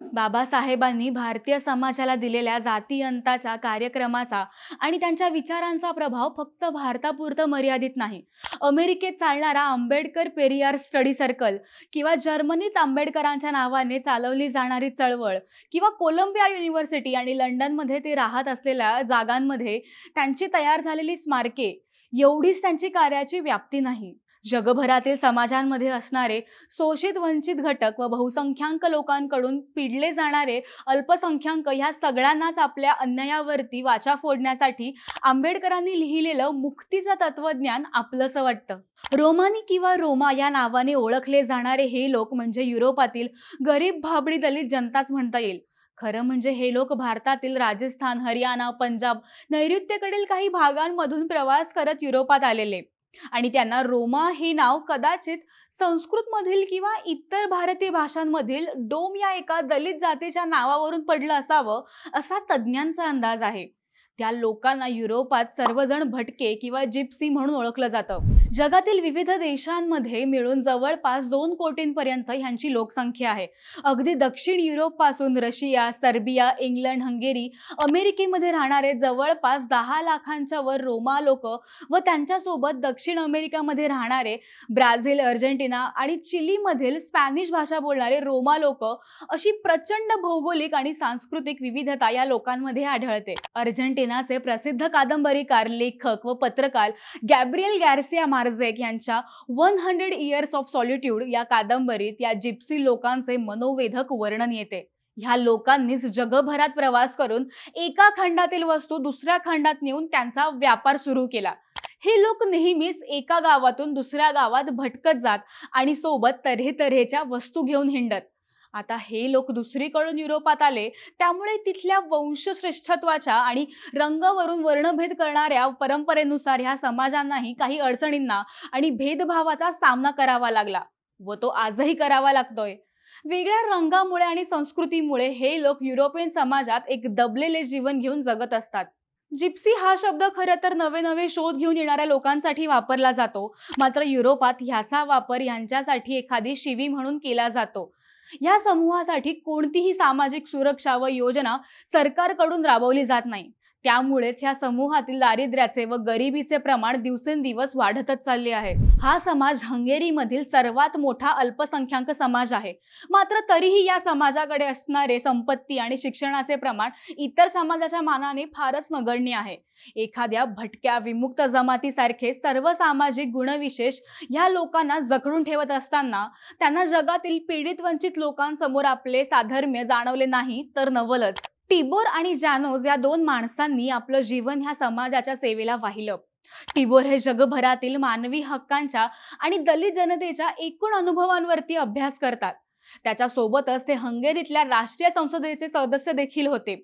बाबासाहेबांनी भारतीय समाजाला दिलेल्या जातीयंताच्या कार्यक्रमाचा आणि त्यांच्या विचारांचा प्रभाव फक्त भारतापुरतं मर्यादित नाही. अमेरिकेत चालणारा आंबेडकर पेरियार स्टडी सर्कल किंवा जर्मनीत आंबेडकरांच्या नावाने चालवली जाणारी चळवळ किंवा कोलंबिया युनिव्हर्सिटी आणि लंडनमध्ये ते राहत असलेल्या जागांमध्ये त्यांची तयार झालेली स्मारके एवढीच त्यांची कार्याची व्याप्ती नाही. जगभरातील समाजांमध्ये असणारे शोषित वंचित घटक व बहुसंख्याक लोकांकडून पिडले जाणारे अल्पसंख्याक ह्या सगळ्यांनाच आपल्या अन्यायावरती वाचा फोडण्यासाठी आंबेडकरांनी लिहिलेलं मुक्तीचं तत्वज्ञान आपलंसं वाटतं. रोमानी किंवा रोमा या नावाने ओळखले जाणारे हे लोक म्हणजे युरोपातील गरीब भाबडी दलित जनताच म्हणता येईल. खरं म्हणजे हे लोक भारतातील राजस्थान हरियाणा पंजाब नैऋत्येकडील काही भागांमधून प्रवास करत युरोपात आलेले. आणि त्यांना रोमा हे नाव कदाचित संस्कृतमधील किंवा इतर भारतीय भाषांमधील डोम या एका दलित जातीच्या नावावरून पडलं असावं असा तज्ज्ञांचा अंदाज आहे. त्या लोकांना युरोपात सर्वजण भटके किंवा जिप्सी म्हणून ओळखलं जातं. जगातील विविध देशांमध्ये मिळून जवळपास दोन कोटींपर्यंत ह्यांची लोकसंख्या आहे. अगदी दक्षिण युरोपपासून रशिया सर्बिया इंग्लंड हंगेरी अमेरिकेमध्ये राहणारे जवळपास दहा लाखांच्या वर रोमा लोक व त्यांच्यासोबत दक्षिण अमेरिकामध्ये राहणारे ब्राझील अर्जेंटिना आणि चिलीमधील स्पॅनिश भाषा बोलणारे रोमा लोक अशी प्रचंड भौगोलिक आणि सांस्कृतिक विविधता या लोकांमध्ये आढळते. अर्जेंटिनाचे प्रसिद्ध कादंबरीकार लेखक व पत्रकार गॅब्रियल गॅर्सिया मार्झेक यांच्या one hundred years of solitude या कादंबरीत या जिप्सी लोकांचे मनोवेधक वर्णन येते. ह्या लोकांनीच जगभरात प्रवास करून एका खंडातील वस्तू दुसऱ्या खंडात नेऊन त्यांचा व्यापार सुरू केला. हे लोक नेहमीच एका गावातून दुसऱ्या गावात भटकत जात आणि सोबत तऱ्हेतऱ्हेच्या वस्तू घेऊन हिंडत. आता हे लोक दुसरीकडून युरोपात आले त्यामुळे तिथल्या वंशश्रेष्ठत्वाच्या आणि रंगावरून वर्णभेद करणाऱ्या परंपरेनुसार ह्या समाजांनाही काही अडचणींना आणि भेदभावाचा सामना करावा लागला व तो आजही करावा लागतोय. वेगळ्या रंगामुळे आणि संस्कृतीमुळे हे लोक युरोपियन समाजात एक दबलेले जीवन घेऊन जगत असतात. जिप्सी हा शब्द खरं तर नवे नवे शोध घेऊन येणाऱ्या लोकांसाठी वापरला जातो मात्र युरोपात ह्याचा वापर यांच्यासाठी एखादी शिवी म्हणून केला जातो. या समूहासाठी कोणतीही सामाजिक सुरक्षा व योजना सरकारकडून राबवली जात नाही. त्यामुळेच ह्या समूहातील दारिद्र्याचे व गरिबीचे प्रमाण दिवसेंदिवस वाढतच चालले आहे. हा समाज हंगेरीमधील सर्वात मोठा अल्पसंख्याक समाज आहे. मात्र तरीही या समाजाकडे असणारे संपत्ती आणि शिक्षणाचे प्रमाण इतर समाजाच्या मानाने फारच नगण्य आहे. एखाद्या भटक्या विमुक्त जमातीसारखे सर्व सामाजिक गुणविशेष ह्या लोकांना जखडून ठेवत असताना त्यांना जगातील पीडित वंचित लोकांसमोर आपले साधर्म्य जाणवले नाही तर नवलच. टिबोर आणि जानोज या दोन माणसांनी आपलं जीवन ह्या समाजाच्या सेवेला वाहिलं. टिबोर हे जगभरातील मानवी हक्कांच्या आणि दलित जनतेच्या एकूण अनुभवांवरती अभ्यास करतात. त्याच्या सोबतच ते हंगेरीतल्या राष्ट्रीय संसदेचे सदस्य देखील होते.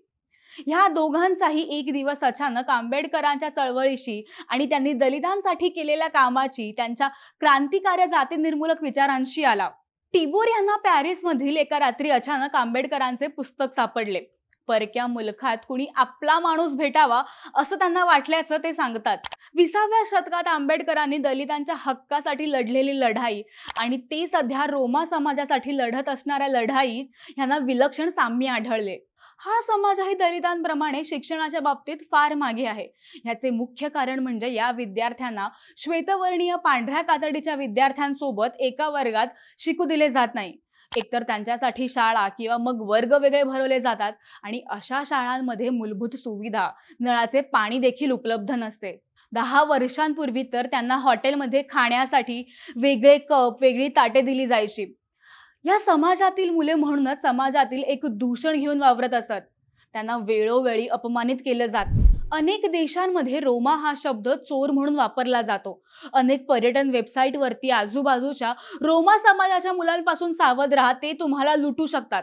ह्या दोघांचाही एक दिवस अचानक आंबेडकरांच्या चळवळीशी आणि त्यांनी दलितांसाठी केलेल्या कामाची त्यांच्या क्रांतिकार्य जाती निर्मूलक विचारांशी आला. टिबोर यांना पॅरिसमधील एका रात्री अचानक आंबेडकरांचे पुस्तक सापडले. परक्या मुलखात कुणी आपला माणूस भेटावा असं त्यांना वाटल्याचं ते सांगतात. विसाव्या शतकात आंबेडकरांनी दलितांच्या हक्कासाठी लढलेली लढाई आणि ते सध्या रोमा समाजासाठी लढत असणाऱ्या लढाईत यांना विलक्षण साम्य आढळले. हा समाजही दलितांप्रमाणे शिक्षणाच्या बाबतीत फार मागे आहे. याचे मुख्य कारण म्हणजे या विद्यार्थ्यांना श्वेतवर्णीय पांढऱ्या कातडीच्या विद्यार्थ्यांसोबत एका वर्गात शिकू दिले जात नाही. एकतर त्यांच्यासाठी शाळा किंवा मग वर्ग वेगळे भरवले जातात आणि अशा शाळांमध्ये मूलभूत सुविधा नळाचे पाणी देखील उपलब्ध नसते. दहा वर्षांपूर्वी तर त्यांना हॉटेलमध्ये खाण्यासाठी वेगळे कप वेगळी ताटे दिली जायची. या समाजातील मुले म्हणूनच समाजातील एक दूषण घेऊन वावरत असत. त्यांना वेळोवेळी अपमानित केलं जात. अनेक देशांमध्ये रोमा हा शब्द चोर म्हणून वापरला जातो. अनेक पर्यटन वेबसाईटवरती आजूबाजूच्या रोमा समाजाच्या मुलांपासून सावध राहा ते तुम्हाला लुटू शकतात.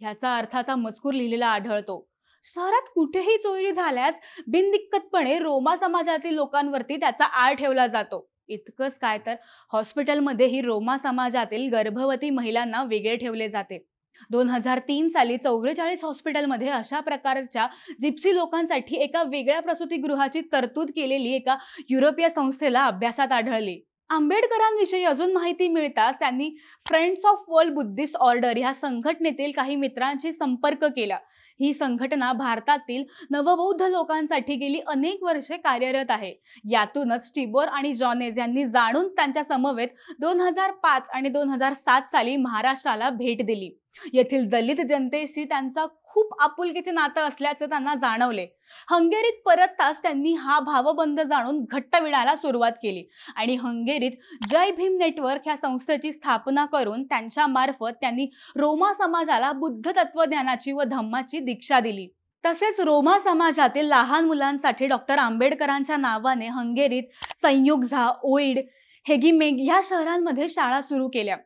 ह्याचा अर्थाचा मजकूर लिहिलेला आढळतो. शहरात कुठेही चोरी झाल्यास बिनदिक्कतपणे रोमा समाजातील लोकांवरती त्याचा आळ ठेवला जातो. इतकंच काय तर हॉस्पिटलमध्येही रोमा समाजातील गर्भवती महिलांना वेगळे ठेवले जाते. दोन हजार तीन साली चौवेचाळीस हॉस्पिटलमध्ये अशा प्रकारच्या जिप्सी लोकांसाठी एका वेगळ्या प्रसूतीगृहाची तरतूद केलेली एका युरोपीय संस्थेला अभ्यासात आढळली. आंबेडकरांविषयी अजून माहिती मिळताच त्यांनी friends of world Buddhist order ह्या संघटनेतील काही मित्रांशी संपर्क केला. ही संघटना भारतातील नवबौद्ध लोकांसाठी गेली अनेक वर्षे कार्यरत आहे. यातूनच स्टिबोर आणि जॉनेज यांनी जाणून त्यांच्या समवेत दोन हजार पाच आणि दोन हजार सात साली महाराष्ट्राला भेट दिली. येथील दलित जनतेशी त्यांचा खूप आपुलकीचे नातं असल्याचं त्यांना जाणवले. हंगेरीत परतताच त्यांनी हा भावबंध जाणून घट्ट विणायला सुरुवात केली आणि हंगेरीत जय भीम नेटवर्क ह्या संस्थेची स्थापना करून त्यांच्या मार्फत त्यांनी रोमा समाजाला बुद्ध तत्वज्ञानाची व धम्माची दीक्षा दिली. तसेच रोमा समाजातील लहान मुलांसाठी डॉक्टर आंबेडकरांच्या नावाने हंगेरीत संयुग झा हेगीमेग हेगिमेग ह्या शहरांमध्ये शाळा सुरू केल्या.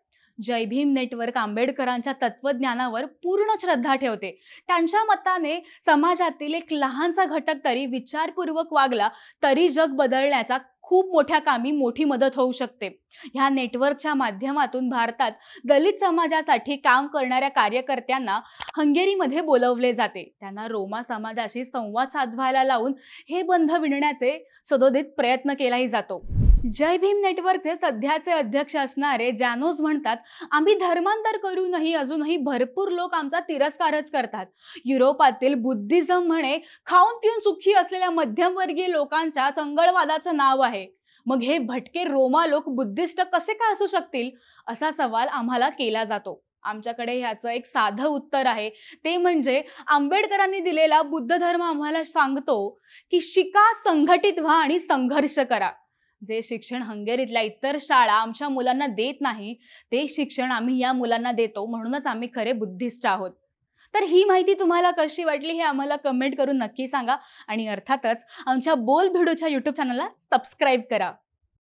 जय भीम नेटवर्क आंबेडकरांच्या तत्वज्ञानावर पूर्ण श्रद्धा ठेवते. त्यांच्या मताने समाजातील एक लहानसा घटक तरी विचारपूर्वक वागला तरी जग बदलण्याचा खूप मोठ्या कामी मोठी मदत होऊ शकते. ह्या नेटवर्कच्या माध्यमातून भारतात दलित समाजासाठी काम करणाऱ्या कार्यकर्त्यांना हंगेरीमध्ये बोलवले जाते. त्यांना रोमा समाजाशी संवाद साधवायला लावून हे बंध विणण्याचे सदोदित प्रयत्न केलाही जातो. जय भीम नेटवर्कचे सध्याचे अध्यक्ष असणारे जानोज म्हणतात आम्ही धर्मांतर करूनही अजूनही भरपूर लोक आमचा तिरस्कारच करतात. युरोपातील बुद्धिझम म्हणे खाऊन पिऊन सुखी असलेल्या मध्यमवर्गीय लोकांच्या चंगळवादाचं नाव आहे. मग हे भटके रोमा लोक बुद्धिस्ट कसे काय असू शकतील? असा सवाल आम्हाला केला जातो. आमच्याकडे ह्याचं एक साधं उत्तर आहे. ते म्हणजे आंबेडकरांनी दिलेला बुद्ध धर्म आम्हाला सांगतो की शिका संघटित व्हा आणि संघर्ष करा. जे शिक्षण हंगेरीतल्या इतर शाळा आमच्या मुलांना देत नाही ते शिक्षण आम्ही या मुलांना देतो म्हणूनच आम्ही खरे बुद्धिस्ट आहोत. तर ही माहिती तुम्हाला कशी वाटली हे आम्हाला कमेंट करून नक्की सांगा आणि अर्थातच आमच्या बोल भिडूच्या यूट्यूब चॅनलला सबस्क्राईब करा.